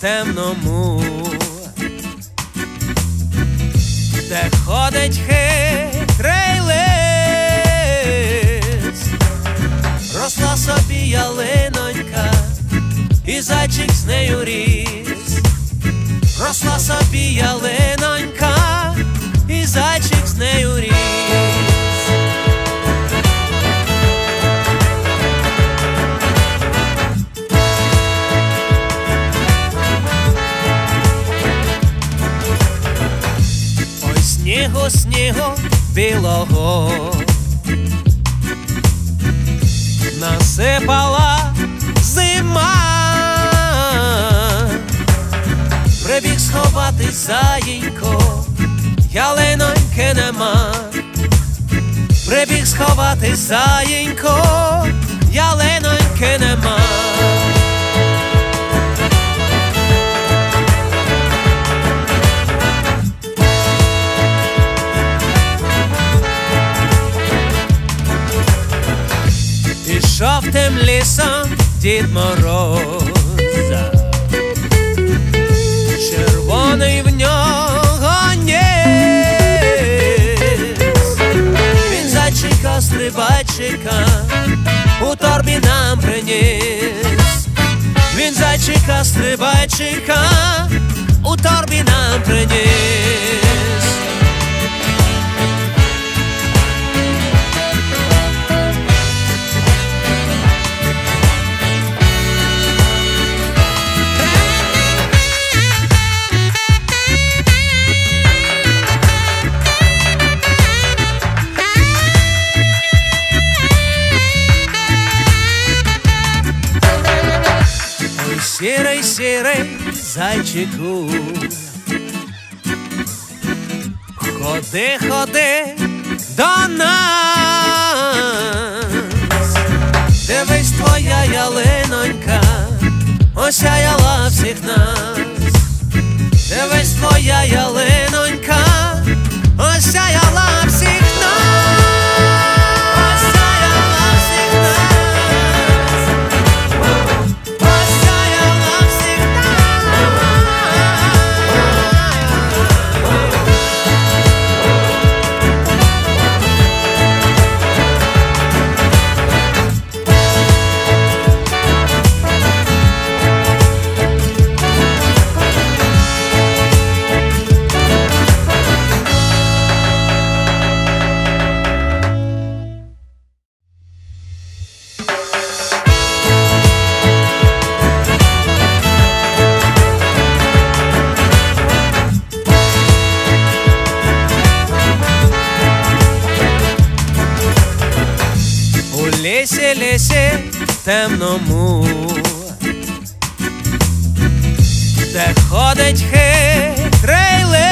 темному, де ходить хитрий лис, росла собі ялинонька, і зайчик з нею ріс, росла собі ялинонька, і зайчик з нею ріс. Снігу білого. Насипала зима, прибіг сховатись заїнько, ялиноньки нема, прибіг сховатись заїнько, ялиноньки нема. Пішов тим лісом Дід Мороз. Червоний в нього ніс. Він зайчика стрибайчика у торбі нам приніс. Він зайчика стрибайчика у торбі нам приніс сірий, зайчику. Ходи, ходи до нас. Дивись, твоя ялинонька, осяяла всіх нас. Дивись, твоя ялинонька, лісі, в темному, де ходить хитрий лис,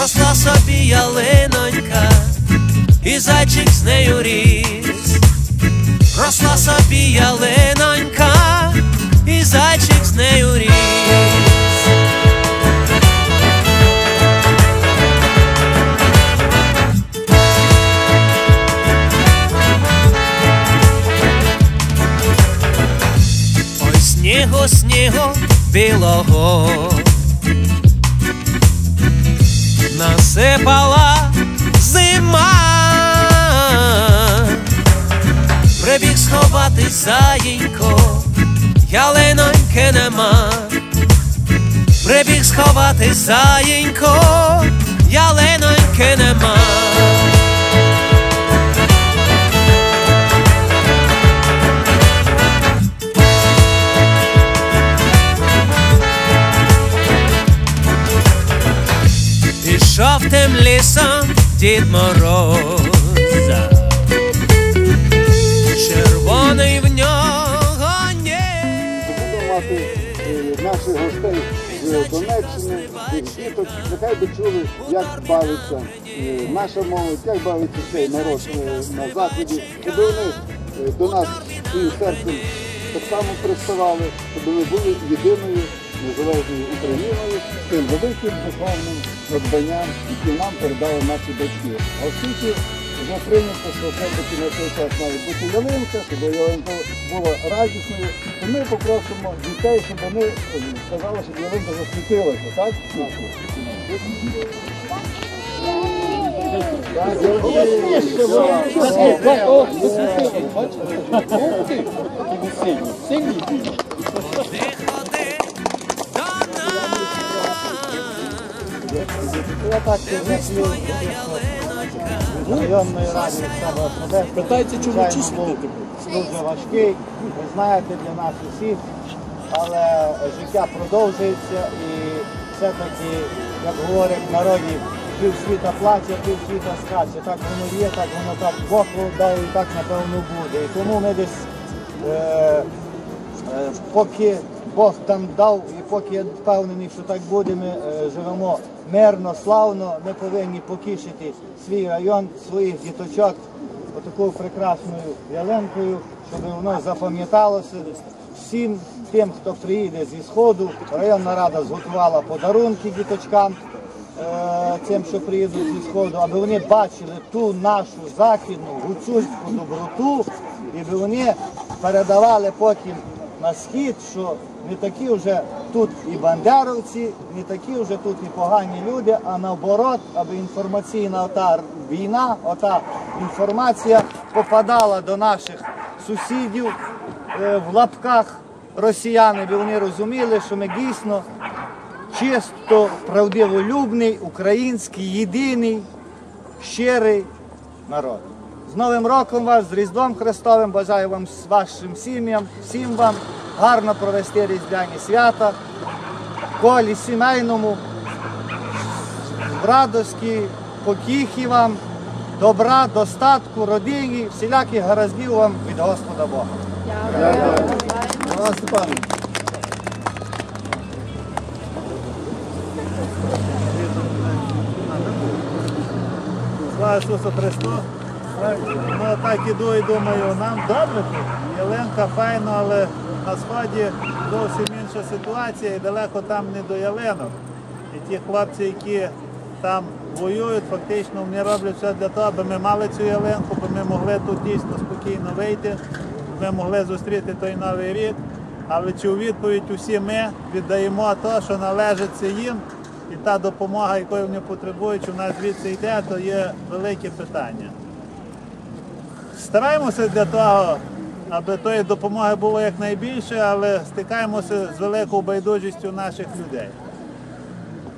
росла собі ялинонька, і зайчик з нею ріс, росла собі ялинонька, насипала зима, прибіг сховати заїнько, яленоньки нема, прибіг сховати заїнько, яленоньки нема. Тим лісом Дід Мороз Червоний в нього ніс Будемо мати е, наших гостей з Донеччини, з діток, нехай би чули, як бавиться наша молодь, як бавиться цей народ на заході, щоб вони до нас своїм серцем так само приставали, щоб ми були єдиною незалежною Україною тим великим духовним надбанням, яке нам передали наші батьки. А оскільки вже прийнято, що все-таки на цей час має бути ялинка, щоб ялинка була радісною. То ми попросимо дітей, щоб вони е, сказали, щоб ялинка засвітилася, так? Ти районної ради себе особисто. Питається, чому Звичайно, чисто дуже важкий, ви знаєте, для нас усіх, але життя продовжується і все-таки, як говорять народі, півсвіта плаче, півсвіта скаче. Так воно є, так воно так Бог дає і так напевно буде. І тому ми десь е, Е, Поки Бог там дав, і поки я впевнений, що так буде, ми е, живемо мирно, славно, ми повинні покішити свій район, своїх діточок отакою прекрасною ялинкою, щоб воно запам'яталося всім тим, хто приїде зі сходу. Районна рада зготувала подарунки діточкам. е, Тим, що приїдуть зі сходу, аби вони бачили ту нашу західну гуцульську доброту, і аби вони передавали потім на схід, що не такі вже тут і бандеровці, не такі вже тут і погані люди, а наоборот, аби інформаційна ота війна, ота інформація попадала до наших сусідів е, в лапках росіян, аби вони розуміли, що ми дійсно чисто правдиволюбний, український, єдиний, щирий народ. З Новим роком вас, з Різдвом Христовим, бажаю вам з вашим сім'ям, всім вам гарно провести різдвяні свята, колі сімейному, в радості, покіхи вам, добра, достатку, родині, всіляких гараздів вам від Господа Бога. Дякую. Слава Ісусу Христу. Ну так іду і думаю, нам добре тут. Ялинка файно, але на сході зовсім інша ситуація і далеко там не до ялинок. І ті хлопці, які там воюють, фактично вони роблять все для того, аби ми мали цю ялинку, аби ми могли тут дійсно спокійно вийти, ми могли зустріти той новий рік. Але чи у відповідь усі ми віддаємо те, що належить їм, і та допомога, якої вони потребують, що в нас звідси йде, то є велике питання. Стараємося для того, аби тої допомоги було якнайбільше, але стикаємося з великою байдужістю наших людей.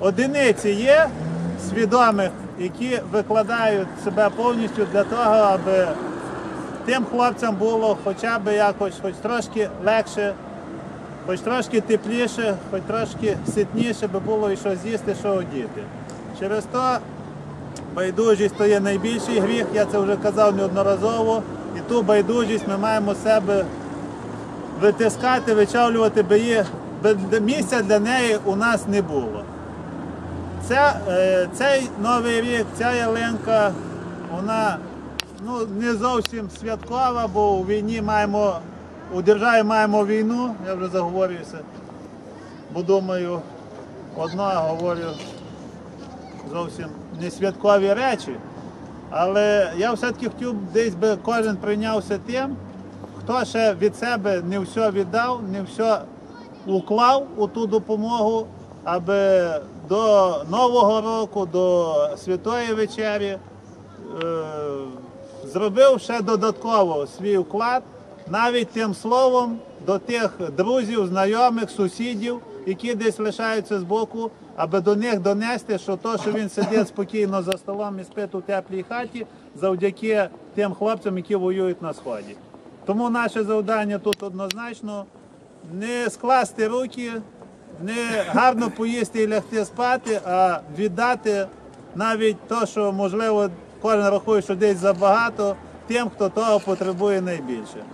Одиниці є свідомих, які викладають себе повністю для того, аби тим хлопцям було хоча б якось, хоч трошки легше, хоч трошки тепліше, хоч трошки ситніше, би було і що з'їсти, що одіти. Через то байдужість то є найбільший гріх, я це вже казав неодноразово. І ту байдужість ми маємо себе витискати, вичавлювати, бо бо місця для неї у нас не було. Ця, е, цей новий рік, ця ялинка, вона ну, не зовсім святкова, бо у війні маємо, у державі маємо війну, я вже заговорююся, бо думаю, одно говорю зовсім не святкові речі. Але я все-таки хотів десь би кожен прийнявся тим, хто ще від себе не все віддав, не все уклав у ту допомогу, аби до Нового року, до Святої вечері е, зробив ще додатково свій вклад, навіть тим словом до тих друзів, знайомих, сусідів, які десь лишаються збоку, аби до них донести, що то, що він сидить спокійно за столом і спить у теплій хаті, завдяки тим хлопцям, які воюють на сході. Тому наше завдання тут однозначно не скласти руки, не гарно поїсти і лягти спати, а віддати навіть то, що можливо кожен рахує, що десь забагато, тим, хто того потребує найбільше.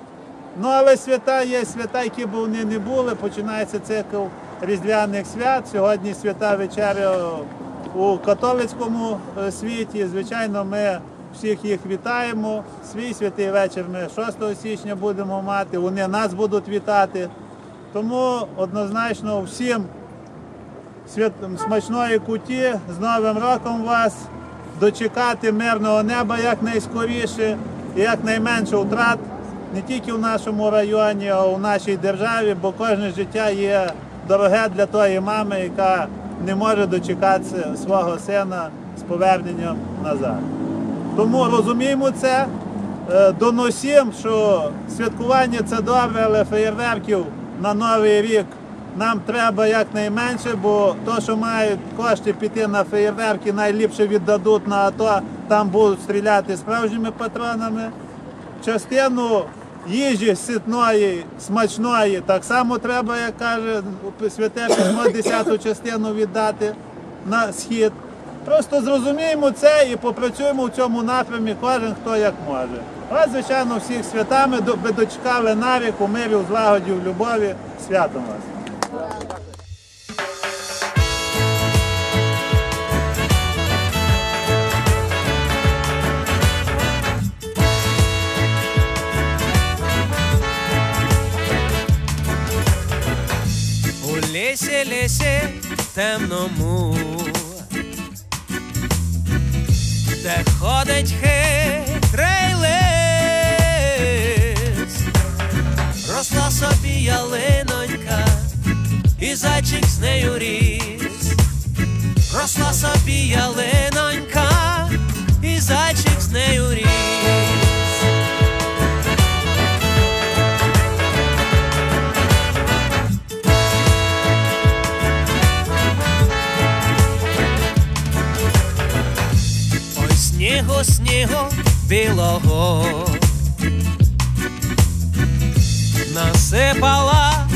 Ну але свята є свята, які б вони не були. Починається цикл різдвяних свят. Сьогодні свята вечеря у католицькому е, світі. Звичайно, ми всіх їх вітаємо. Свій святий вечір ми 6 січня будемо мати. Вони нас будуть вітати. Тому однозначно всім свят... смачної куті з Новим роком вас. дочекати мирного неба якнайскоріше і якнайменше втрат не тільки в нашому районі, а у нашій державі, бо кожне життя є дороге для тої мами, яка не може дочекатися свого сина з поверненням назад. Тому розуміємо це, е, доносимо, що святкування це добре, але феєрверків на Новий рік нам треба якнайменше, бо то, що мають кошти піти на феєрверки, найліпше віддадуть на АТО, там будуть стріляти справжніми патронами. Частину їжі ситної, смачної, так само треба, як каже святе письмо, десяту частину віддати на схід. Просто зрозуміємо це і попрацюємо в цьому напрямі кожен хто як може. Вас, звичайно, всіх святами до- дочекали навіку, мирів, мирі, у злагоді, в любові. Святом вас! Лісі темному, де ходить хитрий лис, росла собі ялинонька, і зайчик з нею ріс, росла собі ялинонька, і зайчик з нею ріс. Снігу, снігу білого. Насипала